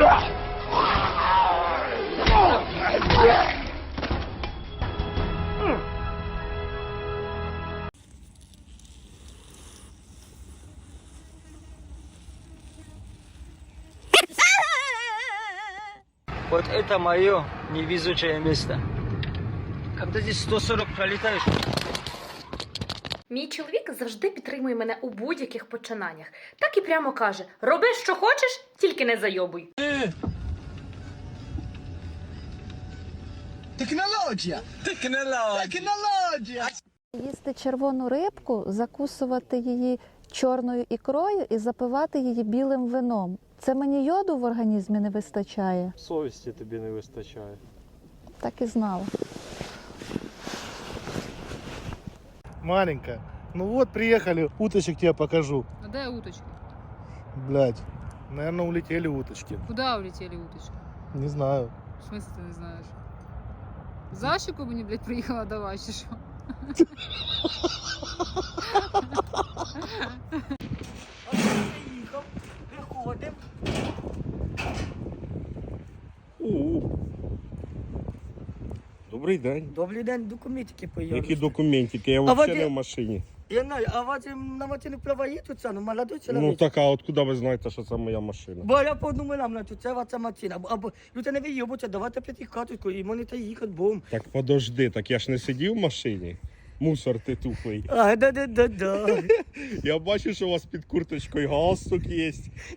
Вот это мое невезучее место. Когда здесь 140 пролетаешь, Мій чоловік завжди підтримує мене у будь-яких починаннях. Так і прямо каже: роби, що хочеш, тільки не зайобуй. Технологія! Технологія! Їсти червону рибку, закусувати її чорною ікрою і запивати її білим вином. Це мені йоду в організмі не вистачає. Совісті тобі не вистачає. Так і знала. Маленькая. Ну вот, приехали, уточек тебе покажу. А дай уточки. Блять, наверное, улетели уточки. Куда улетели уточки? Не знаю. В смысле ты не знаешь? Защику мені, блядь, приїхала давати, чи що? Добрий день. Добрий день, документики появились. Які документики? Я взагалі не в машині. Я знаю, а у вас на машину права є тут, ну, молодой Ну так, а откуда ви знаєте, що це моя машина? Бо я подумала, на тут це ваша машина. Або, або люди не виїбуться, давайте п'яти карточку і можете їхати, бом. Так подожди, так я ж не сидів в машині. Мусор ти тухлий. А, да-да-да-да. Я бачу, що у вас під курточкою галстук є.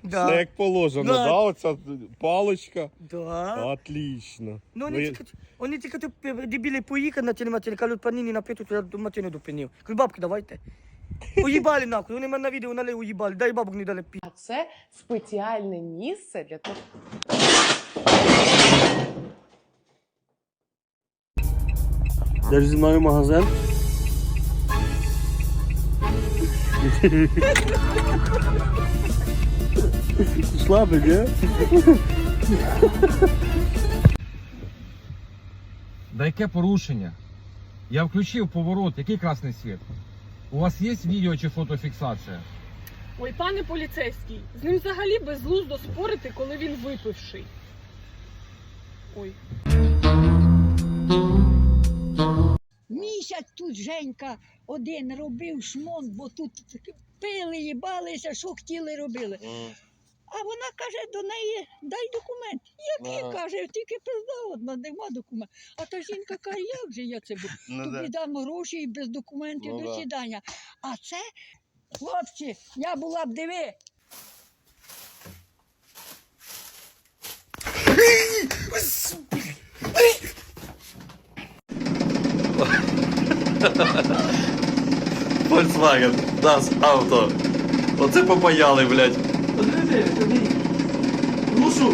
Все як положено, Да. да? Оця паличка. Да. Отлично. Ну, вони тільки, вони тільки тут е, дебіли поїхали на машині, кажуть, пані не напиту, то я до машини допинив. Кажу, бабки, давайте. Уїбали нахуй, вони мене на відео нали уїбали, дай бабок не дали пі. А це спеціальне місце для того. Де ж зі мною магазин? Слабий, не? Да яке порушення? Я включив поворот, який красний світ? У вас є відео чи фотофіксація? Ой, пане поліцейський, з ним взагалі безглуздо спорити, коли він випивший. Ой. Місяць тут Женька один робив шмон, бо тут пили, їбалися, що хотіли робили. А вона каже до неї, дай документ. Який каже, тільки пизда одна, нема документ. А та жінка каже, як же я це буду? Тобі дам гроші і без документів Ну до да. сідання. А це, хлопці, я була б диви. Volkswagen, das Auto. Оце попаяли, блядь. Рушу!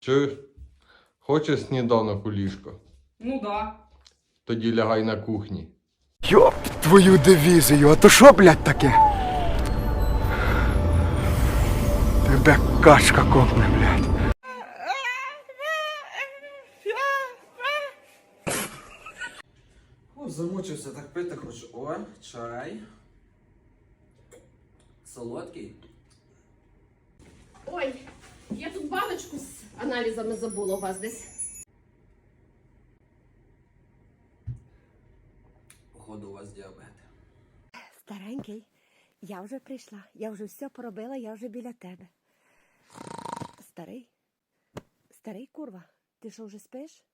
Чуєш? Хочеш сніданок у ліжко? Ну да. Тоді лягай на кухні. Йоп, твою дивізію, а то що, блядь, таке? Тебе качка копне, блядь. О, замучився, так пити хочу. О, чай. Солодкий. Ой, я тут баночку з аналізами забула у вас десь. Походу у вас діабет. Старенький, я вже прийшла, я вже все поробила, я вже біля тебе. Старий, старий курва, ти що вже спиш?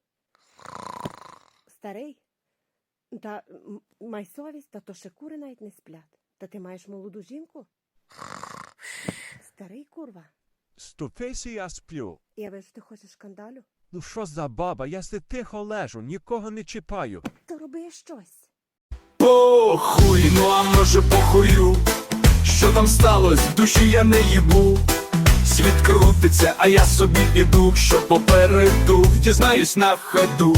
Старий? Та май совість, та то ще кури навіть не сплять. Та ти маєш молоду жінку? Старий курва. Ступися, я сплю. Я вижу, ти хочеш скандалю? Ну що за баба? Я си тихо лежу, нікого не чіпаю. То роби щось. Похуй, ну а може похую. Що там сталося, душі я не їбу. Світ крутиться, а я собі іду, що попереду, дізнаюсь на ходу.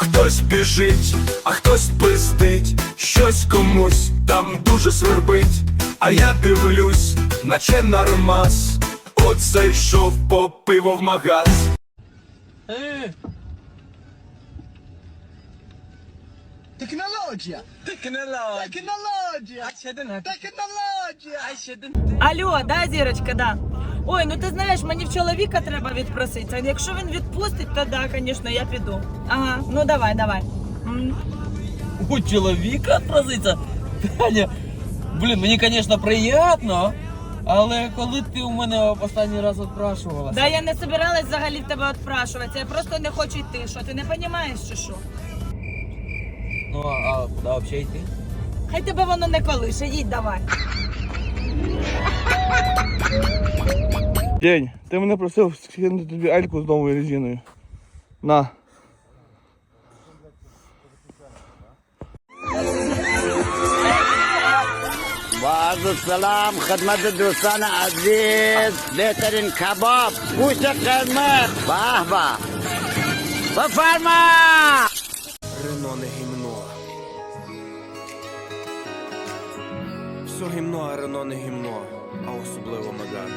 Хтось біжить, а хтось пиздить, щось комусь там дуже свербить. А я дивлюсь, наче нормас. от зайшов по пиво в магаз. Технологія! Технологія! Технологія! Технологія! Алло, да, зірочка, да. Ой, ну ти знаєш, мені в чоловіка треба відпроситися. Якщо він відпустить, то да, звісно, я піду. Ага, ну давай, давай. М. У чоловіка проситься? Таня, блін, мені, звісно, приємно, але коли ти у мене останній раз відпрашувалася? Да я не собиралась взагалі в тебе відпрашуватися, я просто не хочу йти. Що, ти не розумієш, чи що? Ну, а, а куди взагалі йти? Хай тебе воно не колише, їдь давай. День, ти мене просив скинути тобі ельку з новою резиною. На. بعض السلام خدمت دوستان عزیز بهترین کباب گوشت قرمز به به بفرما Рено не Все гімно, а Рено не гімно, а особливо Меган.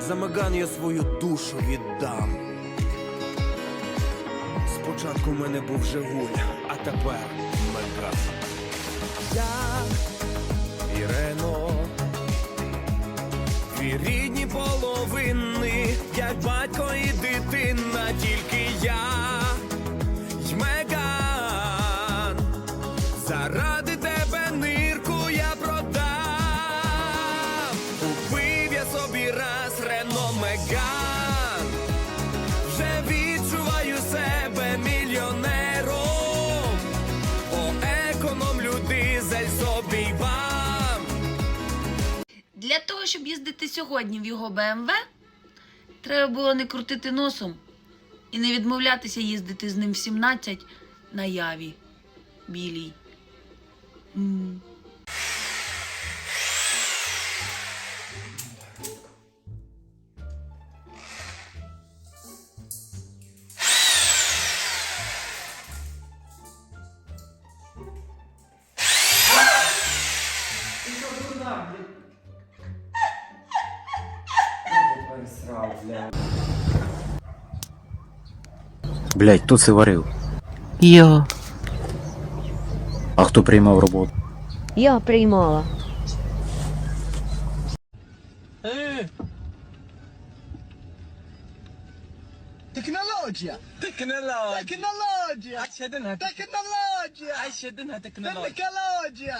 За Меган я свою душу віддам. Спочатку в мене був Жигуль, а тепер Меган. Я і Рено. Дві рідні половини, як батько і дитина, тільки я щоб їздити сьогодні в його БМВ, треба було не крутити носом і не відмовлятися їздити з ним в 17 на яві білій. М. Блять, хто це варив? Я. А хто приймав роботу? Я приймала. Технологія! Технологія! Технологія! Технологія! Технологія!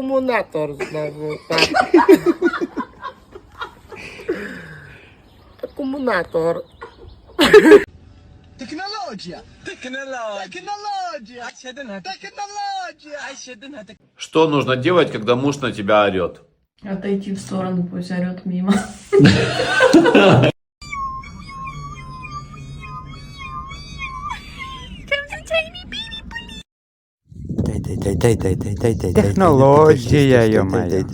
Акумулятор знову. Акумулятор. Технологія! Технологія! Технологія! Технологія! Что нужно делать, когда муж на тебя орет? Отойти в сторону, пусть орет мимо. Технологія, йомаю.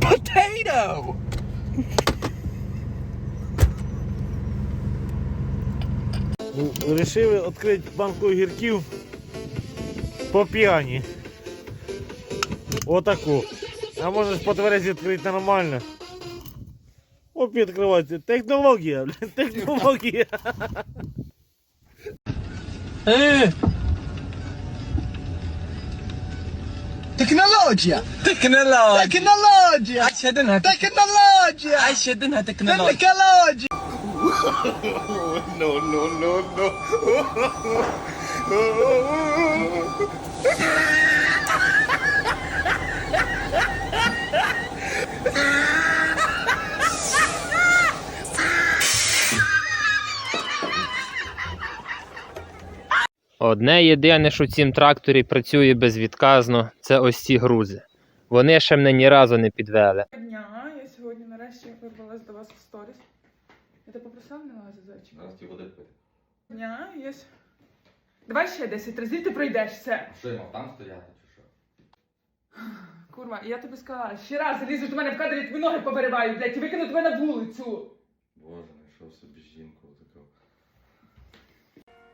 Potato! Рішили відкрити банку огірків по п'яні. Отаку. А можеш по тверезі відкрити нормально. Оп, відкривати. Технологія, блін, технологія. Технологія! Технологія! Технологія! Технологія! Технологія! No, no, no, no. Одне єдине, що в цім тракторі працює безвідказно, це ось ці грузи. Вони ще мене ні разу не підвели. Дня, я сьогодні нарешті вибралась до вас в сторіс. Я тебе попросила не лазити зайчик? Дня, є. Давай ще 10 разів ти пройдеш все. Що я мав там стояти чи що? Курва, я тобі сказала, ще раз лізеш до мене в кадр, я тобі ноги побериваю, блядь, і викину тебе на вулицю. Боже, ну що взяв собі жінку.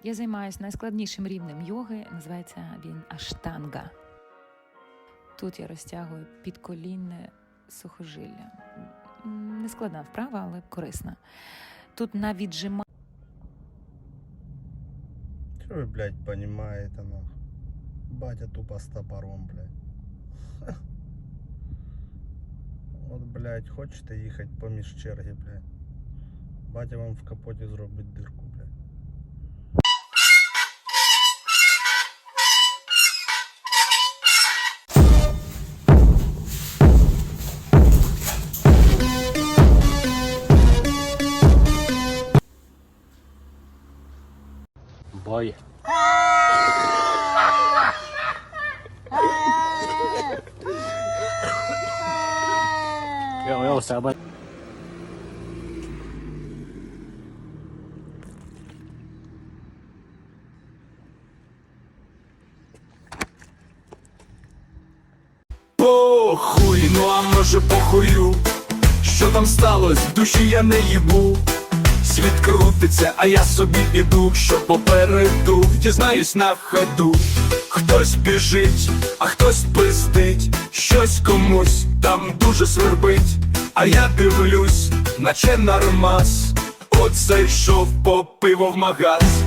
Я займаюся найскладнішим рівнем йоги, називається він аштанга. Тут я розтягую підколінне сухожилля. Нескладна вправа, але корисна. Тут на віджима Что вы, блядь, понимаете, нахуй? Батя тупо с топором, блядь. Вот, блядь, хочете їхати поміж черги, блядь. Батя вам в капоті зробить дирку, Йо, себе. Похуй, ну а може похую, що там сталося, душі я не їбу. Світ крутиться, а я собі іду, що попереду, дізнаюсь на ходу. Хтось біжить, а хтось пиздить, щось комусь там дуже свербить, а я дивлюсь, наче нормас. От зайшов по пиво в магаз.